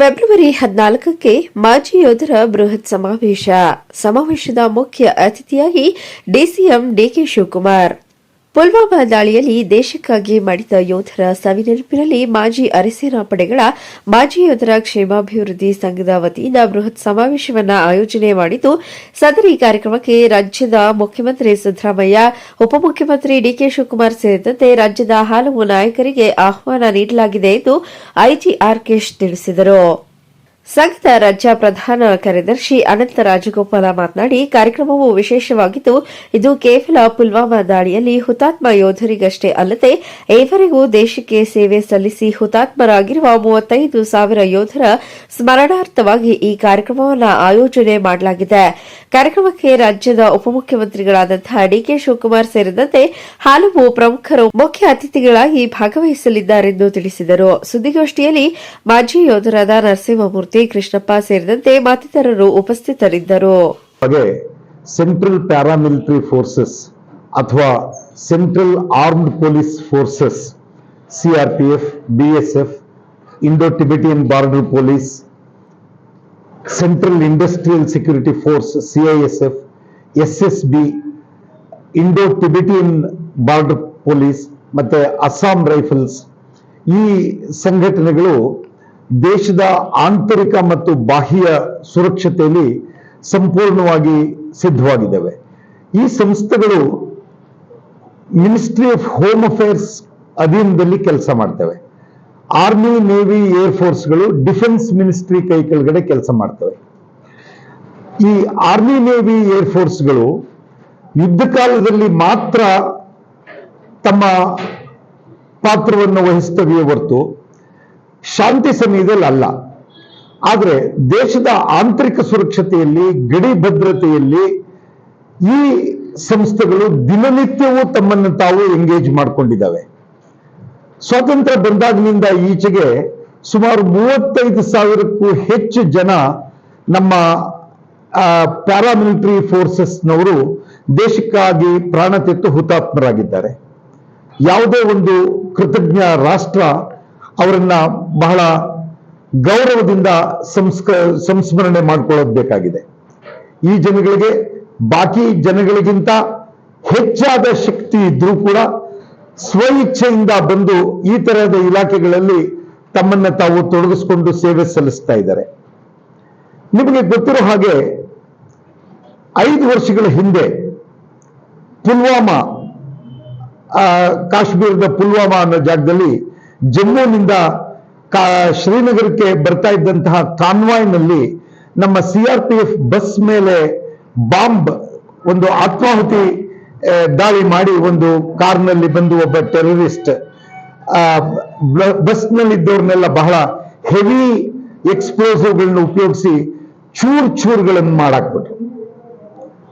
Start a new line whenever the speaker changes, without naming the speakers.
February ಹದಿನಾಲ್ಕಕ್ಕೆ ಮಾಜಿ ಯೋಧರ ಬೃಹತ್ ಸಮಾವೇಶ. ಸಮಾವೇಶದ ಮುಖ್ಯ ಅತಿಥಿಯಾಗಿ ಡಿಸಿಎಂ ಡಿಕೆ ಶಿವಕುಮಾರ್. ಪುಲ್ವಾಮಾ ದಾಳಿಯಲ್ಲಿ ದೇಶಕ್ಕಾಗಿ ಮಡಿದ ಯೋಧರ ಸವಿನೆನಪಿನಲ್ಲಿ ಮಾಜಿ ಅರೆಸೇನಾ ಪಡೆಗಳ ಮಾಜಿ ಯೋಧರ ಕ್ಷೇಮಾಭಿವೃದ್ಧಿ ಸಂಘದ ವತಿಯಿಂದ ಬೃಹತ್ ಸಮಾವೇಶವನ್ನು ಆಯೋಜನೆ ಮಾಡಿದ್ದು, ಸದರಿ ಕಾರ್ಯಕ್ರಮಕ್ಕೆ ರಾಜ್ಯದ ಮುಖ್ಯಮಂತ್ರಿ ಸಿದ್ದರಾಮಯ್ಯ, ಉಪಮುಖ್ಯಮಂತ್ರಿ ಡಿಕೆ ಶಿವಕುಮಾರ್ ಸೇರಿದಂತೆ ರಾಜ್ಯದ ಹಲವು ನಾಯಕರಿಗೆ ಆಹ್ವಾನ ನೀಡಲಾಗಿದೆ ಎಂದು ಐಜಿ ಆರ್ಕೇಶ್ ತಿಳಿಸಿದರು. ಸಂಘದ ರಾಜ್ಯ ಪ್ರಧಾನ ಕಾರ್ಯದರ್ಶಿ ಅನಂತ ರಾಜಗೋಪಾಲ ಮಾತನಾಡಿ, ಕಾರ್ಯಕ್ರಮವು ವಿಶೇಷವಾಗಿದ್ದು, ಇದು ಕೇವಲ ಪುಲ್ವಾಮಾ ದಾಳಿಯಲ್ಲಿ ಹುತಾತ್ಮ ಯೋಧರಿಗಷ್ಟೇ ಅಲ್ಲದೆ, ಈವರೆಗೂ ದೇಶಕ್ಕೆ ಸೇವೆ ಸಲ್ಲಿಸಿ ಹುತಾತ್ಮರಾಗಿರುವ ಮೂವತ್ತೈದು ಸಾವಿರ ಯೋಧರ ಸ್ಮರಣಾರ್ಥವಾಗಿ ಈ ಕಾರ್ಯಕ್ರಮವನ್ನು ಆಯೋಜನೆ ಮಾಡಲಾಗಿದೆ. ಕಾರ್ಯಕ್ರಮಕ್ಕೆ ರಾಜ್ಯದ ಉಪಮುಖ್ಯಮಂತ್ರಿಗಳಾದಂತಹ ಡಿಕೆ ಶಿವಕುಮಾರ್ ಸೇರಿದಂತೆ ಹಲವು ಪ್ರಮುಖರು ಮುಖ್ಯ ಅತಿಥಿಗಳಾಗಿ ಭಾಗವಹಿಸಲಿದ್ದಾರೆಂದು ತಿಳಿಸಿದರು. ಸುದ್ದಿಗೋಷ್ಠಿಯಲ್ಲಿ ಮಾಜಿ ಯೋಧರಾದ ನರಸಿಂಹಮೂರ್ತಿ ಕೃಷ್ಣಪ್ಪ ಸೇರಿದಂತೆ ಮತ್ತಿತರರು ಉಪಸ್ಥಿತರಿದ್ದರು.
ಹಾಗೆ ಸೆಂಟ್ರಲ್ ಪ್ಯಾರಾಮಿಲಿಟರಿ ಫೋರ್ಸಸ್ ಅಥವಾ central armed police forces CRPF BSF Indo Tibetan border police central industrial security force CISF SSB Indo Tibetan border police ಮತ್ತೆ ಅಸ್ಸಾಂ ರೈಫಲ್ಸ್ ಈ ಸಂಘಟನೆಗಳು ದೇಶದ ಆಂತರಿಕ ಮತ್ತು ಬಾಹ್ಯ ಸುರಕ್ಷತೆಯಲ್ಲಿ ಸಂಪೂರ್ಣವಾಗಿ ಸಿದ್ಧವಾಗಿದ್ದಾವೆ. ಈ ಸಂಸ್ಥೆಗಳು ಮಿನಿಸ್ಟ್ರಿ ಆಫ್ ಹೋಮ್ ಅಫೇರ್ಸ್ ಅಧೀನದಲ್ಲಿ ಕೆಲಸ ಮಾಡ್ತವೆ. ಆರ್ಮಿ ನೇವಿ ಏರ್ ಫೋರ್ಸ್ಗಳು ಡಿಫೆನ್ಸ್ ಮಿನಿಸ್ಟ್ರಿ ಕೈ ಕೆಳಗಡೆ ಕೆಲಸ ಮಾಡ್ತವೆ. ಈ ಆರ್ಮಿ ನೇವಿ ಏರ್ ಫೋರ್ಸ್ಗಳು ಯುದ್ಧ ಕಾಲದಲ್ಲಿ ಮಾತ್ರ ತಮ್ಮ ಪಾತ್ರವನ್ನು ವಹಿಸ್ತವೆಯೇ ಹೊರತು ಶಾಂತಿ ಸಮಯದಲ್ಲಿ ಅಲ್ಲ. ಆದರೆ ದೇಶದ ಆಂತರಿಕ ಸುರಕ್ಷತೆಯಲ್ಲಿ, ಗಡಿ ಭದ್ರತೆಯಲ್ಲಿ ಈ ಸಂಸ್ಥೆಗಳು ದಿನನಿತ್ಯವೂ ತಮ್ಮನ್ನು ತಾವು ಎಂಗೇಜ್ ಮಾಡಿಕೊಂಡಿದ್ದಾವೆ. ಸ್ವಾತಂತ್ರ್ಯ ಬಂದಾಗಿನಿಂದ ಈಚೆಗೆ ಸುಮಾರು ಮೂವತ್ತೈದು ಸಾವಿರಕ್ಕೂ ಹೆಚ್ಚು ಜನ ನಮ್ಮ ಪ್ಯಾರಾಮಿಲಿಟರಿ ಫೋರ್ಸಸ್ನವರು ದೇಶಕ್ಕಾಗಿ ಪ್ರಾಣ ತೆತ್ತು ಹುತಾತ್ಮರಾಗಿದ್ದಾರೆ. ಯಾವುದೇ ಒಂದು ಕೃತಜ್ಞ ರಾಷ್ಟ್ರ ಅವರನ್ನ ಬಹಳ ಗೌರವದಿಂದ ಸಂಸ್ಕ, ಸಂಸ್ಮರಣೆ ಮಾಡ್ಕೊಳ್ಳೋದು ಬೇಕಾಗಿದೆ. ಈ ಜನಗಳಿಗೆ, ಬಾಕಿ ಜನಗಳಿಗಿಂತ ಹೆಚ್ಚಾದ ಶಕ್ತಿ ಇದ್ರೂ ಕೂಡ ಸ್ವ ಇಚ್ಛೆಯಿಂದ ಬಂದು ಈ ತರಹದ ಇಲಾಖೆಗಳಲ್ಲಿ ತಮ್ಮನ್ನ ತಾವು ತೊಡಗಿಸ್ಕೊಂಡು ಸೇವೆ ಸಲ್ಲಿಸ್ತಾ ಇದ್ದಾರೆ. ನಿಮಗೆ ಗೊತ್ತಿರೋ ಹಾಗೆ ಐದು ವರ್ಷಗಳ ಹಿಂದೆ ಪುಲ್ವಾಮಾ ಕಾಶ್ಮೀರದ ಪುಲ್ವಾಮಾ ಅನ್ನೋ ಜಾಗದಲ್ಲಿ ಜಮ್ಮುನಿಂದ ಕಾ ಶ್ರೀನಗರಕ್ಕೆ ಬರ್ತಾ ಇದ್ದಂತಹ ಕಾನ್ವಾಯ್ನಲ್ಲಿ ನಮ್ಮ C R P F bus ಮೇಲೆ ಬಾಂಬ್, ಒಂದು ಆತ್ಮಾಹುತಿ ದಾಳಿ ಮಾಡಿ ಒಂದು ಕಾರ್ನಲ್ಲಿ ಬಂದು ಒಬ್ಬ ಟೆರರಿಸ್ಟ್ ಬಸ್ನಲ್ಲಿದ್ದವ್ರನ್ನೆಲ್ಲ ಬಹಳ ಹೆವಿ ಎಕ್ಸ್ಪ್ಲೋಸಿವ್ಗಳನ್ನ ಉಪಯೋಗಿಸಿ ಚೂರ್ ಚೂರ್ಗಳನ್ನು ಮಾಡಾಕ್ಬಿಟ್ರು.